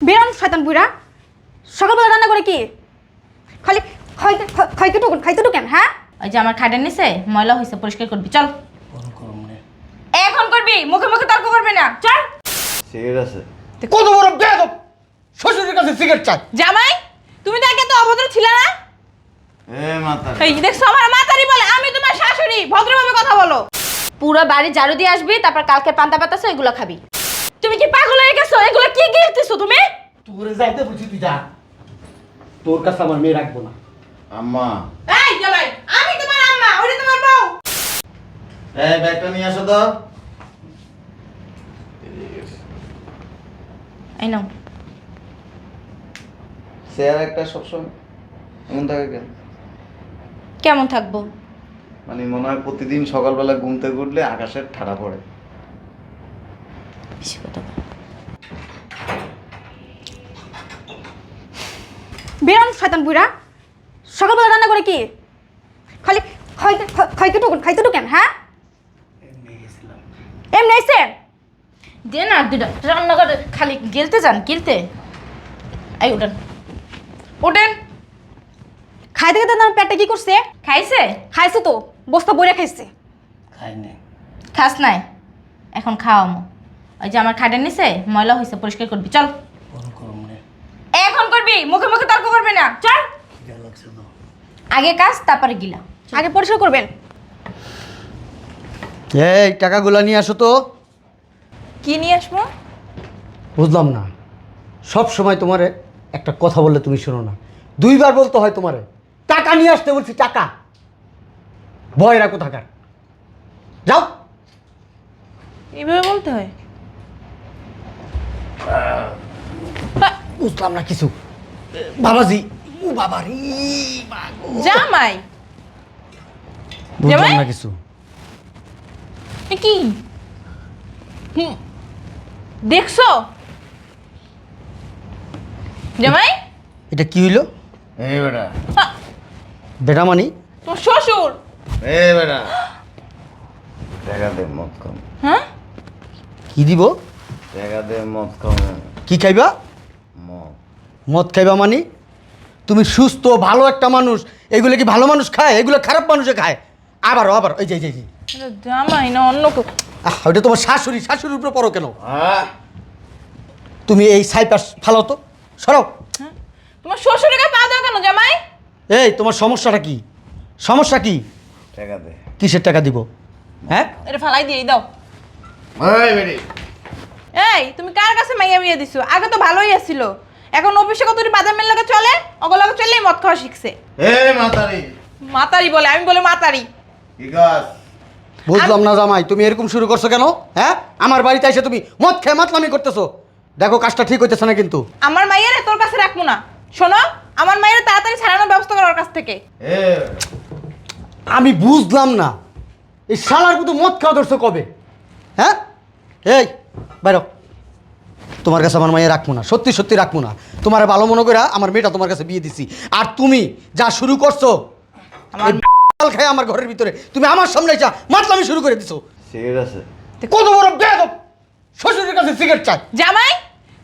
বেরোন শয়তান বুড়া সকালবেলা রান্না করে কি? খালি খাইতে খা- খাইতে ঢুকেন হ্যাঁ? ওই যে আমার খাটের নিচে ময়লা হয়েছে পরিষ্কার করবি চল। এখন করবি মুখে মুখে তর্ক করবি না চল। ঠিক আছে। কত বড় বেয়াদব! শ্বশুরের কাছে সিগারেট চাই। জামাই তুমি তো আগে তো অভদ্র ছিলে না? এ মাতা এই দেখছ আমার মাতারি বলে আমি তোমার শাশুড়ি ভদ্রভাবে কথা বলো। পুরো বাড়ি ঝাড়ু দিয়ে আসবি তারপর কালকে পান্তা পাতাছো এগুলো খাবি। তুমি কি পাগল হয়ে গেছো? এগুলো কি গিলতেছো তুমি? তোরে যাইতে বলছি তুই যা। তোর কাছে আমার মেয়ে রাখব না। আম্মা। এই জামাই আমি তোমার আম্মা ওটা তোমার বউ। এই ব্যাগটা নিয়ে আসো তো। এই নাও। চেয়ার একটা সবসময় এমন থাকে কেন? কেমন থাকব? মানে মনে হয় প্রতিদিন সকালবেলা ঘুম থেকে উঠলে আকাশের ঠাড়া পড়ে। বেশি কথা। বেরোন শয়তান বুড়া। সকালবেলা রান্না করে কি? খালি খাইতে খাইতে ঢুকুন খাইতে ঢুকেন হ্যাঁ? এমনি আইসে দে না দুটা রান্না করে খালি গিলতে যান গিলতে। এই উঠেন। উঠেন। খাইতে খেতে আমার পেটটা কি করছে? খাইছে? খাইছে তো বস্তা বইরা খাইছে। খাই নাই। খাস নাই। এখন খাওয়ামো। ওই যে আমার খাটের নিচে ময়লা হয়েছে পরিষ্কার করবি চল। এখন করবি? মুখে মুখে তর্ক করবি না চল। আগে কাজ তারপরে গিলা। আগে পরিষ্কার করবেন। এই টাকাগুলো নিয়ে আসো তো। কি নিয়ে আসব? বুঝলাম না। সব সময় তোমারে একটা কথা বললে তুমি শোনো না। দুইবার বলতে হয় তোমারে টাকা নিয়ে আসতে বলছি টাকা। ভয় রাখো থাকার। যাও। এইভাবে বলতে হয়? বুঝলাম না কিছু। বাবাজি ও বাবা রে জামাই। বুঝলাম না কিছু। এ কি? হুম। দেখছ? জামাই? এটা কি হইল? এই বেটা। হা, বেটা মানি তোমার শ্বশুর? এ বেটা। টাকা দে মদ কম হ্যাঁ? কি দিব? মদ কি খাইবা? মদ। মদ খাইবা মানি? তুমি সুস্থ ভালো একটা মানুষ। এগুলো কি ভালো মানুষ খায়? এগুলো খারাপ মানুষে খায়। আবারও আবার ওই যে এই যে, যে। জামাই না অন্য কেউ। আহ, ওইটা তোমার শাশুড়ি। শাশুড়ির উপরে পড়ো কেন? আহ তুমি এই সাইপাস ফালাও তো? সরাও হ্যাঁ? তোমার শ্বশুরকে পা দাও কেন জামাই? এই তোমার সমস্যাটা কি? সমস্যা কি? টাকা দে। কিসের টাকা দিব? হ্যাঁ? এটা ফালাই দিয়ে দাও। এই বেটি এই তুমি কার কাছে মাইয়া বিয়ে দিছো? আগে তো ভালোই আছিল। এখন অফিসে কত বাজার মেল লাগে চলে? অগলাগে চললেই মদ খাওয়া শিখছে। এ মাতারি। মাতারি বলে আমি বলে মাতারি। বুঝলাম না জামাই তুমি এরকম শুরু করছ কেন? হ্যাঁ? আমার বাড়িতে এসে তুমি মদ খেয়ে মাতলামি করতেছো। দেখো কাজটা ঠিক হইতেছে না কিন্তু। আমার মাইয়ারে তোর কাছে রাখব না। শোনো আমার মাইয়ারে তাড়াতাড়ি ছাড়ানোর ব্যবস্থা করার কাছ থেকে। এ। আমি বুঝলাম না। এই শালার মতো মদ খাওয়া ধরছো কবে? হ্যাঁ? এই বাইরো তোমার কাছে আমার মাইয়া রাখব না সত্যি সত্যি রাখব না তোমার ভালো মনে করে আমার মেয়েটা তোমার কাছে বিয়ে দিছি আর তুমি যা শুরু করছ আমার খাই আমার ঘরের ভিতরে তুমি আমার সামনে যা মাতলামি শুরু করে দিছো সিগারেট আছে কত বড় বেয়াদব শ্বশুরের কাছে সিগারেট চাই জামাই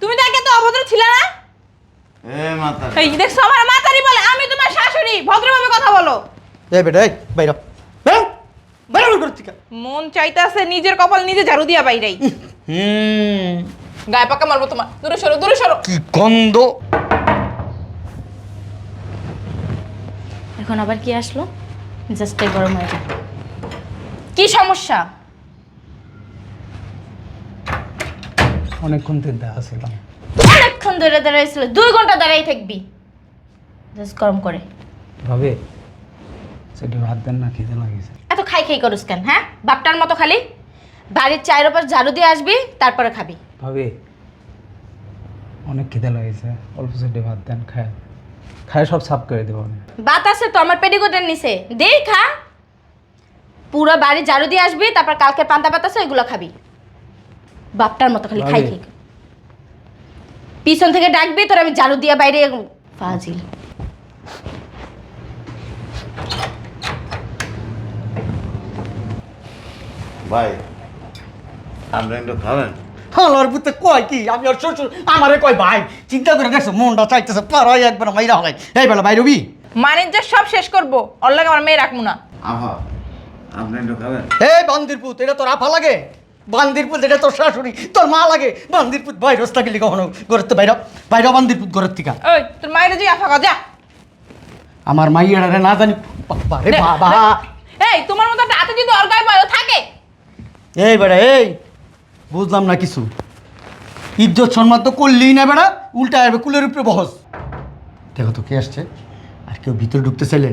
তুমি তো আগে তো অভদ্র ছিলে না এ মাতারি এই দেখছ আমার মাতারি বলে আমি তোমার শাশুড়ি ভদ্রভাবে কথা বলো এই বেটা বাইরা মন চাইতেছে নিজের কপাল নিজে ঝাড়ু দিয়া বাইরেই হুম। গায়ে পাকা মারবো তোমার। দূরে সরো দূরে সরো। কি গন্ধ। এখন আবার কি আসলো? জাস্ট গরম হয়ে যায় কি সমস্যা? অনেকক্ষণ থেকে দেখা অনেকক্ষণ ধরে দাঁড়াইছিল দুই ঘণ্টা দাঁড়াই থাকবি। জাস্ট গরম করে। ভাবে সেটি ভাত দেন না খিদে লাগিয়েছে এত খাই খাই করুস কেন হ্যাঁ? বাপটার মতো খালি? বাড়ির চায়ের ওপর ঝাড়ু দিয়ে আসবি তারপরে খাবি। ভাবে অনেক খিদে লাগিয়েছে অল্প সেটি ভাত দেন খায়। খায় সব সাফ করে দেবো আমি। বাতাসে তো আমার পেটিকোটের নিচে। দেই খা। পুরো বাড়ি ঝাড়ু দিয়ে আসবি তারপর কালকে পান্তা পাতাছে এগুলো খাবি। বাপটার মতো খালি খাই। খাই পিছন থেকে ডাকবি তোর আমি ঝাড়ু দিয়ে বাইরে ফাজিল। ভাই আমরা একটু খাবেন আমার পুতে কয় কি? আমি আর শ্বশুর আমারে কয় ভাই চিন্তা করে দেখছ মনটা চাইতেছে পারাই একবার মাইরা হলাই। এই বেলা ভাই রবি মানিজ্য সব শেষ করব ওর লাগে আমার মেয়ে রাখব না। আহা আপনি একটু খাবেন এই বান্দির এটা তোর আফা লাগে? বান্দির পুত এটা তোর শাশুড়ি তোর মা লাগে? বান্দির পুত ভাই রস্তা গেলি কখনো ঘরের তো বাইরা বাইরা বান্দির পুত ঘরের থেকে। ওই তোর মায়ের যে আফা যা। আমার মাইয়ারে না জানি বাবা রে বাবা। এই তোমার মতো একটা হাতে যদি ওর গায়ে পায় থাকে। এই বেড়া এই। বুঝলাম না কিছু। ইজ্জত সম্মান তো করলেই না বেড়া উল্টা আসবে কুলের উপরে বহস। দেখো তো কে আসছে। আর কেউ ভিতরে ঢুকতে চাইলে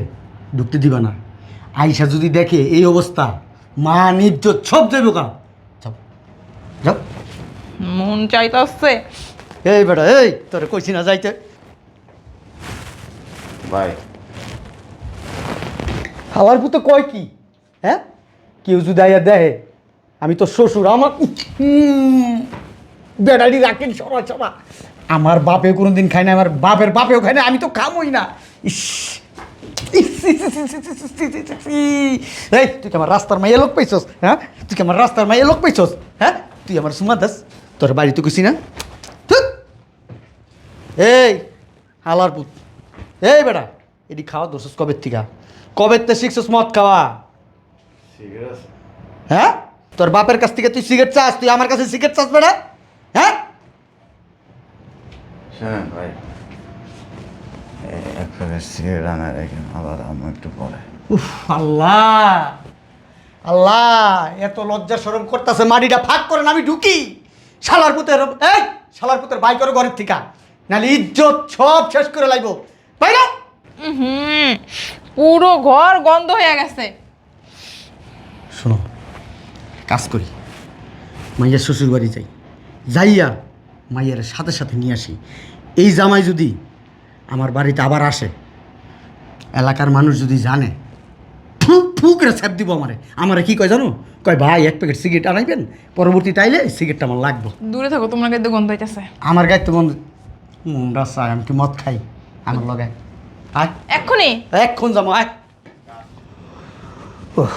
ঢুকতে দিবা না। আইসা যদি দেখে এই অবস্থা মান ইজ্জত সব দেবে কা যাও যাও। মন চাইতাছে। এই বেটা এই তোরে কইছি না যাইতে। ভাই। খাওয়ার পুতো কয় কি? হ্যাঁ? কেউ যদি আইয়া দেয় আমি তো শ্বশুর আমার বেড়াড়ি রাখেন সরা সরা আমার বাপে কোনো দিন খায় না আমার বাপের বাপেও খায় না আমি তো খামই না ইস এই তুই কি আমার রাস্তার মাইয়া লোক পাইছস হ্যাঁ তুই কি আমার রাস্তার মাইয়া লোক পাইছস হ্যাঁ তুই আমার সুমা দাস তোর বাড়ি তো খুশি না এই হালার পুত এই বেটা এটি খাওয়া দোষ কবের থেকে কবের তো শিখছস মদ খাওয়া হ্যাঁ তোর বাপের কাছ থেকে তুই সিগারেট চাস তুই আমার কাছে সিগারেট চাস বেটা? হ্যাঁ? শোনেন ভাই এক প্যাকেট সিগারেট আনা রেখেন আবার আমি একটু পরে। উফ আল্লাহ! আল্লাহ এত লজ্জা সরম করতেছে মাটিটা ফাঁক করেন আমি ঢুকি। শালার পুতের এই শালার পুতের বাই করে ঘরের থেকে। নাহলে ইজ্জত সব শেষ করে লাগবো তাই না? হুম পুরো ঘর গন্ধ হয়ে গেছে। শোনো কাজ করি। মাইয়ার শ্বশুর বাড়ি যাই। যাইয়া মাইয়ার সাথে সাথে নিয়ে আসি। এই জামাই যদি আমার বাড়িতে আবার আসে এলাকার মানুষ যদি জানে ফু ফু করে ছ্যাপ দিব আমারে। আমারে কি কয় জানো? কয় ভাই এক প্যাকেট সিগারেট আনাইবেন? পরবর্তী টাইলে সিগারেটটা আমার লাগবে। দূরে থাকো তোমার কিন্তু গন্ধ হইতেছে আমার গায়ে তো মন মনটা চায় আমি কি মদ খাই? আমার লগে আয়। এক্ষুনি? এক্ষণ যাব আয়। উফ।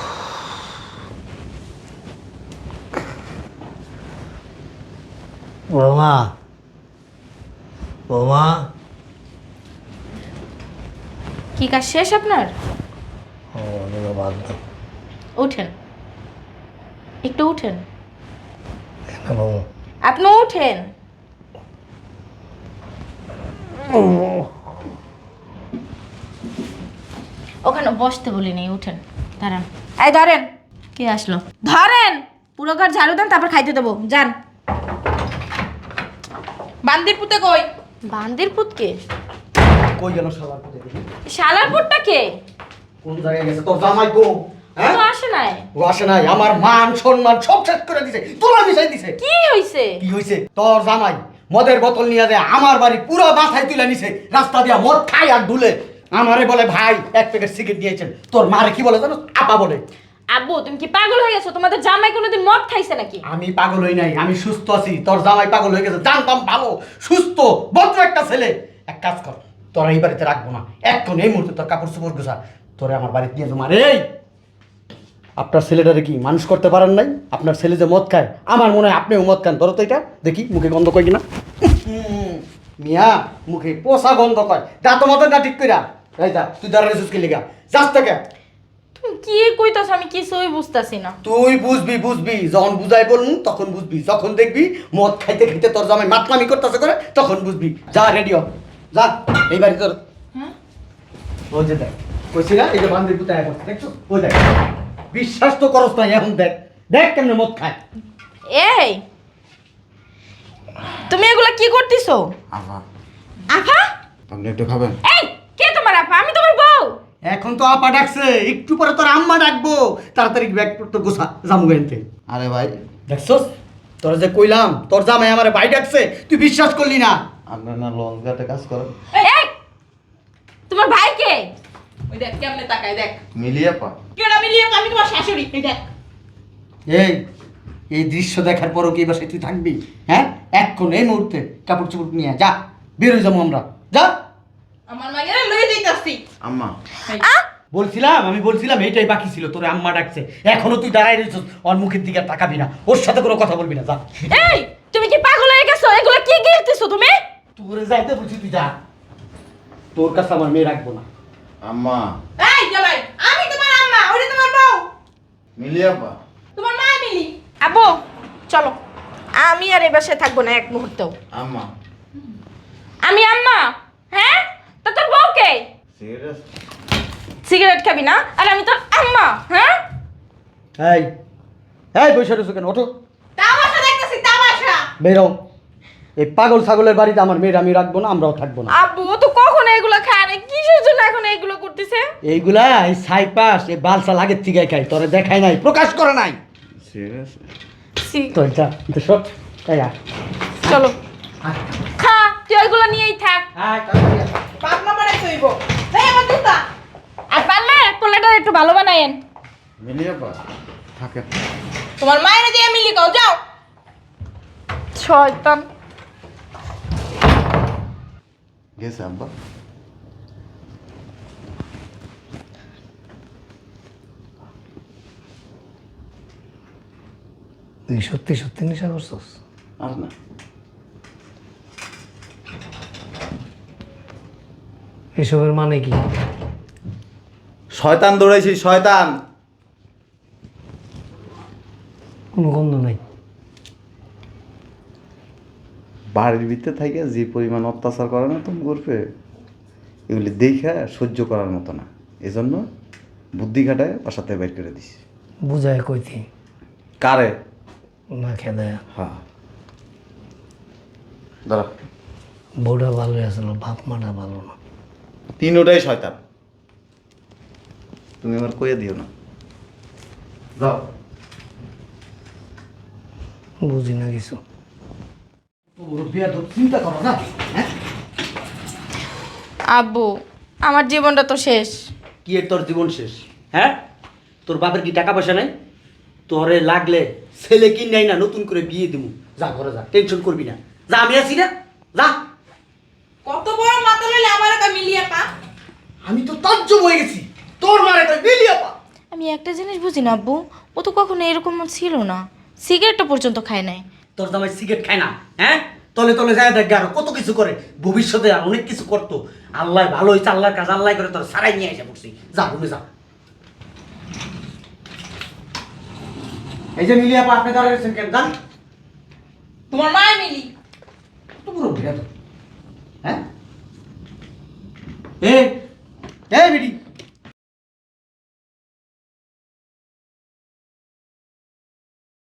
বৌমা বৌমা কি কাজ শেষ আপনার? ও নিলো বাদ দাও। উঠেন। একটু উঠেন। বৌমা? আপনি উঠেন। ওখানে বসতে বলিনি উঠেন। দাঁড়ান। এই ধরেন। কে আসলো? ধরেন! পুরো ঘর ঝাড়ু দেন তারপর খাইতে দেবো। যান। বান্দির পুতে কই? বান্দির পুতকে কই গেল শালার পুতে? শালার পুতটা কে? কোন জায়গায় গেছে? তোর জামাই গো হ্যাঁ? আসে নাই। ও আসে নাই। আমার মান সম্মান সব শেষ করে দিছে। তোলা মিশাই দিছে। কি হইছে? কি হয়েছে তোর জামাই মদের বোতল নিয়ে যায় আমার বাড়ি পুরো মাথায় তুলে নিছে। রাস্তা দিয়া মদ খাই আর ঢুলে। আমারে বলে ভাই এক প্যাকেট সিগারেট দিয়েছেন তোর মারে কি বলে জানো আপা বলে। আব্বু তুমি কি পাগল হয়ে গেছো? তোমাদের জামাই কোনোদিন মদ খাইছে নাকি? আমি পাগল হই নাই আমি সুস্থ আছি। তোর জামাই পাগল হয়ে গেছে জানতাম ভালো সুস্থ ভদ্র একটা ছেলে। এক কাজ কর তোরা এই বাড়িতে রাখব না। এখন এই মুহূর্তে তোর কাপড় চোপড় গোছা তোরে আমার বাড়িতে নিয়ে যাব। আরে এই আপনার ছেলেটারে কি মানুষ করতে পারেন নাই? আপনার ছেলে যে মদ খায় আমার মনে হয় আপনিও মদ খান। ধরো তো এটা দেখি মুখে গন্ধ কয় কিনা? হুম, মিয়া মুখে পোষা গন্ধ কয়। যা তো মতন না ঠিক কইরা এই যা তুই দাঁড়া রেছিস কি লিগা? যাস থেকে কি কইতাছ আমি কিছুই বুঝতাছি না। তুই বুঝবি বুঝবি। যখন বুঝাই বলুন তখন বুঝবি। যখন দেখবি মদ খাইতে খাইতে তোর জামাই মাতলামি করতেছে করে তখন বুঝবি। যা রেডিও যা এই বাড়ি তোর। ওই যে দেখ কইছি না এই যে বান্দির পুতা এখন দেখছ? ওই দেখ। বিশ্বাস তো করস না এখন দেখ। দেখ কেমনে মদ খায়। এই! তুমি এগুলা কি করতেছো? আফা। আপনি একটু খাবেন। এই কে তোমার আফা? আমি বউ এখন তো আপা ডাকছে একটু পরে তোর আম্মা ডাকবো। তাড়াতাড়ি ব্যাগ তো গোসা জামু গেনতে আরে ভাই। দেখছস? তোর যে কইলাম তোর জামাই আমার ভাই ডাকছে তুই বিশ্বাস করলি না। আপনার না লঞ্চ ঘাটে কাজ করেন? এই তোমার ভাই কে? ওই দেখ কেমনে তাকায় দেখ। মিলিয়ে পা। কেডা মিলিয়ে আমি তোমার শাশুড়ি এই দেখ। এই এই দৃশ্য দেখার পরও কি বাসায় তুই থাকবি? হ্যাঁ? এক্ষণ এই মুহূর্তে কাপড় চোপড় নিয়ে যা বেরোয় যাব আমরা। যা। আমার মাগেরা লয়ে যাইতাছি। আম্মা। বলছিলাম আমি বলছিলাম এইটাই বাকি ছিল তোর আম্মা ডাকছে। এখনও তুই দাঁড়াই রয়েছিস ওর মুখের দিকে আর তাকাবি না। ওর সাথে কোনো কথা বলবি না যা। এই তুমি কি পাগল হয়ে গেছো? এগুলো কি গিলতেছো তুমি? তোরে যাইতে বলছি তুই যা। তোর কাছে আমার মেয়ে রাখব না। আম্মা। এই জামাই আমি তোমার আম্মা ওরে তোমার বউ। মিলিয়াপা তোমার মা মিলি। আব্বু চলো। আমি আর এই বাসায় থাকব না এক মুহূর্তেও। আম্মা। আমি আম্মা। সিরিয়াস সিগারেট খাবি না? আর আমি তোর আম্মা হ্যাঁ? এই এই বসে রয়েছো কেন? ওঠো। তামাশা দেখতেছি তামাশা। বেরো। এই পাগল ছাগলের বাড়িতে আমার মেয়ের আমি রাখব না আমরাও থাকব না। আব্বু ও তো কখন এগুলো খায়? না কিসের জন্য এখন এগুলো করতেছে? এইগুলা এই সাইপাস এই বালসাল আগের থেকে খাই তোরে দেখায় নাই প্রকাশ করে নাই। সিরিয়াস তো যা তো সব চলো। খা। তুই ওইগুলো নিয়েই থাক। আয়, তাড়াতাড়ি আয়। বাপ মা বানাই তৈব এই আমার জুতা। আর পারলে পোলাটা একটু ভালো বানায়েন। থাকে। তোমার মায়ের দিয়ে মিলি কও যাও। শয়তান। গেছে আব্বা। তুই সত্যি সত্যি নেশা করছস? আর না। এসবের মানে কি? শয়তান দৌড়াইছি শয়তান! কোনো গন্ধ নাই। বাড়ির ভিতরে থাকে যে পরিমাণ অত্যাচার করে না তুমি করবে এগুলি দেখে সহ্য করার মতো না। এজন্য বুদ্ধি খাটায় বাসাতে বের করে দিস। বুঝায় কইতি। কারে? না খেদে হ্যাঁ। দাঁড়া। বউটা ভালো আসলো বাপ মাটা ভালো না। তিনোটাই শয়তান। তুমি আমার কয়ে দিও না। যাও। বুঝি না কিছু। তোর বিয়া তো চিন্তা করো না। হ্যাঁ? আব্বু আমার জীবনটা তো শেষ। কি এর তোর জীবন শেষ? হ্যাঁ? তোর বাপের কি টাকা পয়সা নাই? তোরে লাগলে ছেলে কি নাই না নতুন করে বিয়ে দিমু। যা ঘরে যা টেনশন করবি না। যা আমি আছি না। যা। কত বড় আমার একটা মিলিয়ে পা। আমি তো তাজ্জব হয়ে গেছি। তোর মারে তো বিলিয়া পা। আমি একটা জিনিস বুঝি না আব্বু ও তো কখনো এরকম ছিল না। সিগারেটটা পর্যন্ত খায় নাই। তোর জামাই সিগারেট খায় না হ্যাঁ? তলে তলে যায় দেখ আরও কত কিছু করে। ভবিষ্যতে আর অনেক কিছু করতো। আল্লাহ ভালো হয়েছে আল্লাহর কাজ আল্লাহ করে তোর সারাই নিয়ে এসে পড়ছি। যা রুমে যা। এই যে মিলিয়া আপা আপনি দাঁড়িয়ে গেছেন কেন? যান তোমার মায়ের মিলি। কত বড় ভিড়া তো হ্যাঁ? এই এই বিডি